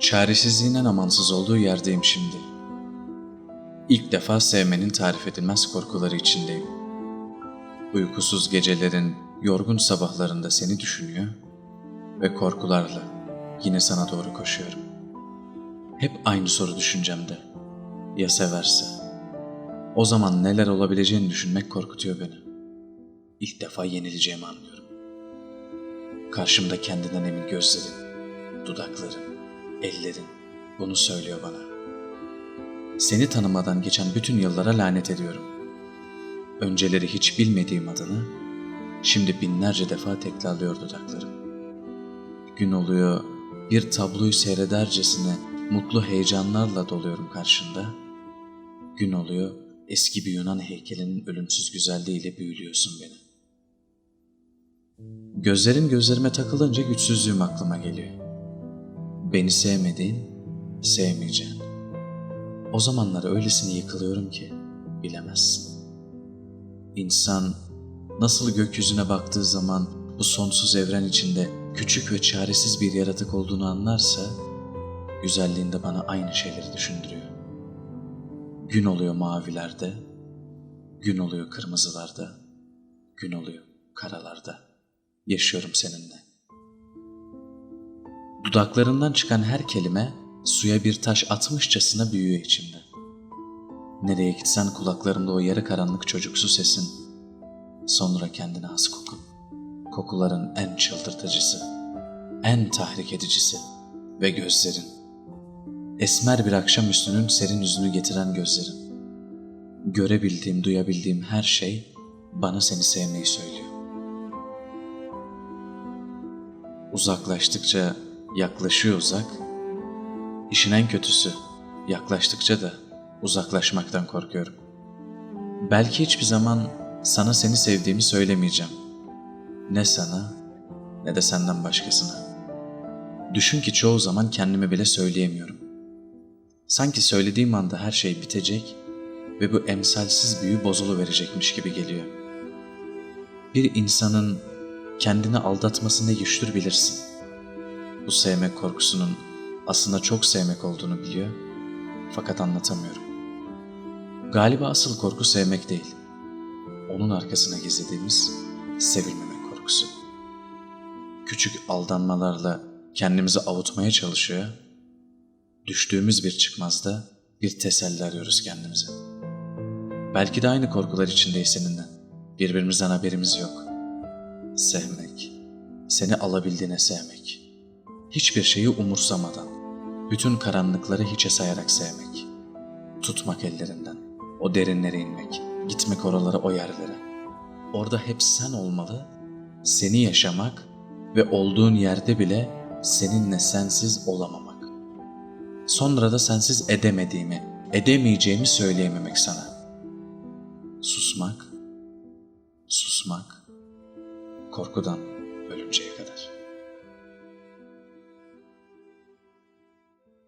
Çaresizliğin en amansız olduğu yerdeyim şimdi. İlk defa sevmenin tarif edilmez korkuları içindeyim. Uykusuz gecelerin, yorgun sabahlarında seni düşünüyor ve korkularla yine sana doğru koşuyorum. Hep aynı soru düşüncemde. Ya severse? O zaman neler olabileceğini düşünmek korkutuyor beni. İlk defa yenileceğimi anlıyorum. Karşımda kendinden emin gözlerin, dudakların, ellerin bunu söylüyor bana. Seni tanımadan geçen bütün yıllara lanet ediyorum. Önceleri hiç bilmediğim adını şimdi binlerce defa tekrarlıyor dudaklarım. Gün oluyor bir tabloyu seyredercesine mutlu heyecanlarla doluyorum karşında. Gün oluyor eski bir Yunan heykelinin ölümsüz güzelliğiyle büyülüyorsun beni. Gözlerin gözlerime takılınca güçsüzlüğüm aklıma geliyor. Beni sevmediğin, sevmeyeceğin. O zamanlar öylesine yıkılıyorum ki bilemezsin. İnsan nasıl gökyüzüne baktığı zaman bu sonsuz evren içinde küçük ve çaresiz bir yaratık olduğunu anlarsa, güzelliğinde bana aynı şeyleri düşündürüyor. Gün oluyor mavilerde, gün oluyor kırmızılarda, gün oluyor karalarda. Yaşıyorum seninle. Dudaklarından çıkan her kelime suya bir taş atmışçasına büyüyor içimde. Nereye gitsen kulaklarımda o yarı karanlık çocuksu sesin. Sonra kendine has kokun. Kokuların en çıldırtıcısı, en tahrik edicisi ve gözlerin. Esmer bir akşamüstünün serin yüzünü getiren gözlerin. Görebildiğim, duyabildiğim her şey bana seni sevmeyi söylüyor. Uzaklaştıkça yaklaşıyor uzak. İşin en kötüsü yaklaştıkça da uzaklaşmaktan korkuyorum. Belki hiçbir zaman sana seni sevdiğimi söylemeyeceğim. Ne sana ne de senden başkasına. Düşün ki çoğu zaman kendime bile söyleyemiyorum. Sanki söylediğim anda her şey bitecek ve bu emsalsiz büyü bozuluverecekmiş gibi geliyor. Bir insanın kendini aldatması ne güçtür bilirsin. Bu sevmek korkusunun aslında çok sevmek olduğunu biliyor fakat anlatamıyorum. Galiba asıl korku sevmek değil. Onun arkasına gizlediğimiz sevilmemek korkusu. Küçük aldanmalarla kendimizi avutmaya çalışıyor. Düştüğümüz bir çıkmazda bir teselli arıyoruz kendimize. Belki de aynı korkular içindeyiz seninle. Birbirimizden haberimiz yok. Sevmek. Seni alabildiğine sevmek. Hiçbir şeyi umursamadan. Bütün karanlıkları hiçe sayarak sevmek. Tutmak ellerinden. O derinlere inmek. Gitmek oralara o yerlere. Orada hep sen olmalı. Seni yaşamak ve olduğun yerde bile seninle sensiz olamamak. Sonra da sensiz edemediğimi, edemeyeceğimi söyleyememek sana. Susmak, susmak, korkudan ölünceye kadar.''